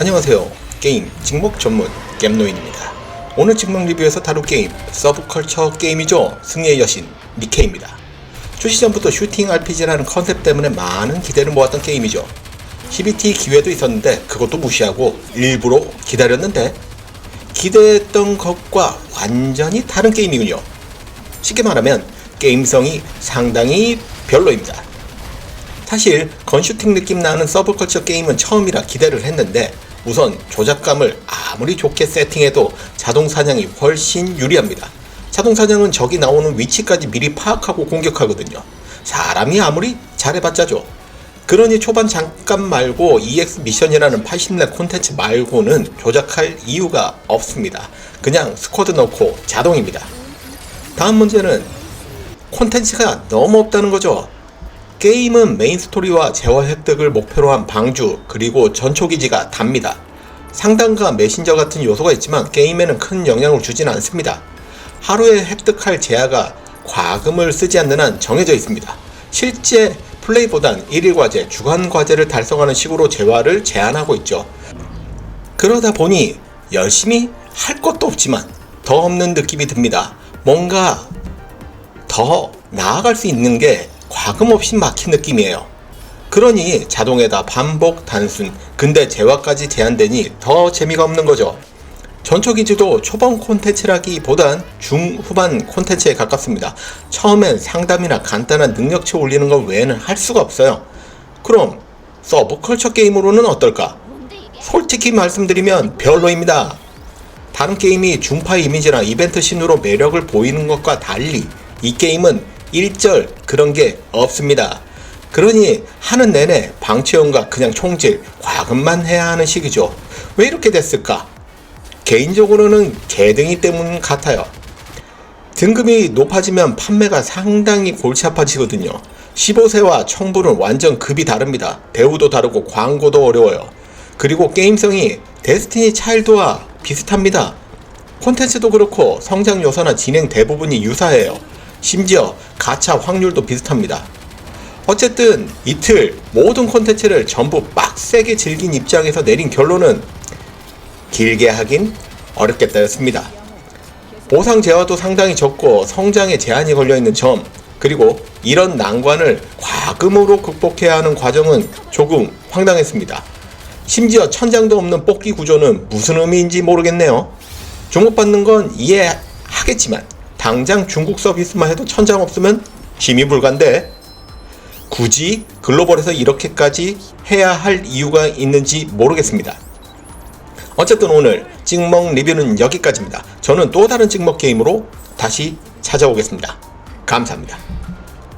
안녕하세요. 게임 직목 전문 겜노인입니다. 오늘 직목 리뷰에서 다룰 게임 서브컬처 게임이죠. 승리의 여신 니케입니다. 출시 전부터 슈팅 RPG라는 컨셉 때문에 많은 기대를 모았던 게임이죠. CBT 기회도 있었는데 그것도 무시하고 일부러 기다렸는데 기대했던 것과 완전히 다른 게임이군요. 쉽게 말하면 게임성이 상당히 별로입니다. 사실 건슈팅 느낌 나는 서브컬처 게임은 처음이라 기대를 했는데 우선 조작감을 아무리 좋게 세팅해도 자동 사냥이 훨씬 유리합니다. 자동 사냥은 적이 나오는 위치까지 미리 파악하고 공격하거든요. 사람이 아무리 잘해봤자죠. 그러니 초반 잠깐 말고 EX 미션이라는 80렙 콘텐츠 말고는 조작할 이유가 없습니다. 그냥 스쿼드 넣고 자동입니다. 다음 문제는 콘텐츠가 너무 없다는 거죠. 게임은 메인 스토리와 재화 획득을 목표로 한 방주 그리고 전초기지가 답니다. 상단과 메신저 같은 요소가 있지만 게임에는 큰 영향을 주진 않습니다. 하루에 획득할 재화가 과금을 쓰지 않는 한 정해져 있습니다. 실제 플레이보단 1일 과제, 주간 과제를 달성하는 식으로 재화를 제한하고 있죠. 그러다 보니 열심히 할 것도 없지만 더 없는 느낌이 듭니다. 뭔가 더 나아갈 수 있는 게 과금 없이 막힌 느낌이에요. 그러니 자동에다 반복, 단순, 근데 재화까지 제한되니 더 재미가 없는 거죠. 전초기지도 초반 콘텐츠라기보단 중후반 콘텐츠에 가깝습니다. 처음엔 상담이나 간단한 능력치 올리는 것 외에는 할 수가 없어요. 그럼 서브컬처 게임으로는 어떨까? 솔직히 말씀드리면 별로입니다. 다른 게임이 중파 이미지나 이벤트 신으로 매력을 보이는 것과 달리 이 게임은 일절 그런 게 없습니다. 그러니 하는 내내 방치형과 그냥 총질, 과금만 해야 하는 시기죠. 왜 이렇게 됐을까? 개인적으로는 개등이 때문 같아요. 등급이 높아지면 판매가 상당히 골치 아파지거든요. 15세와 청부는 완전 급이 다릅니다. 배우도 다르고 광고도 어려워요. 그리고 게임성이 데스티니 차일드와 비슷합니다. 콘텐츠도 그렇고 성장 요소나 진행 대부분이 유사해요. 심지어 가차 확률도 비슷합니다. 어쨌든 이틀 모든 콘텐츠를 전부 빡세게 즐긴 입장에서 내린 결론은 길게 하긴 어렵겠다였습니다. 보상 재화도 상당히 적고 성장에 제한이 걸려 있는 점, 그리고 이런 난관을 과금으로 극복해야 하는 과정은 조금 황당했습니다. 심지어 천장도 없는 뽑기 구조는 무슨 의미인지 모르겠네요. 주목받는 건 이해하겠지만 당장 중국 서비스만 해도 천장 없으면 힘이 불가인데 굳이 글로벌에서 이렇게까지 해야 할 이유가 있는지 모르겠습니다. 어쨌든 오늘 찍먹 리뷰는 여기까지입니다. 저는 또 다른 찍먹 게임으로 다시 찾아오겠습니다. 감사합니다.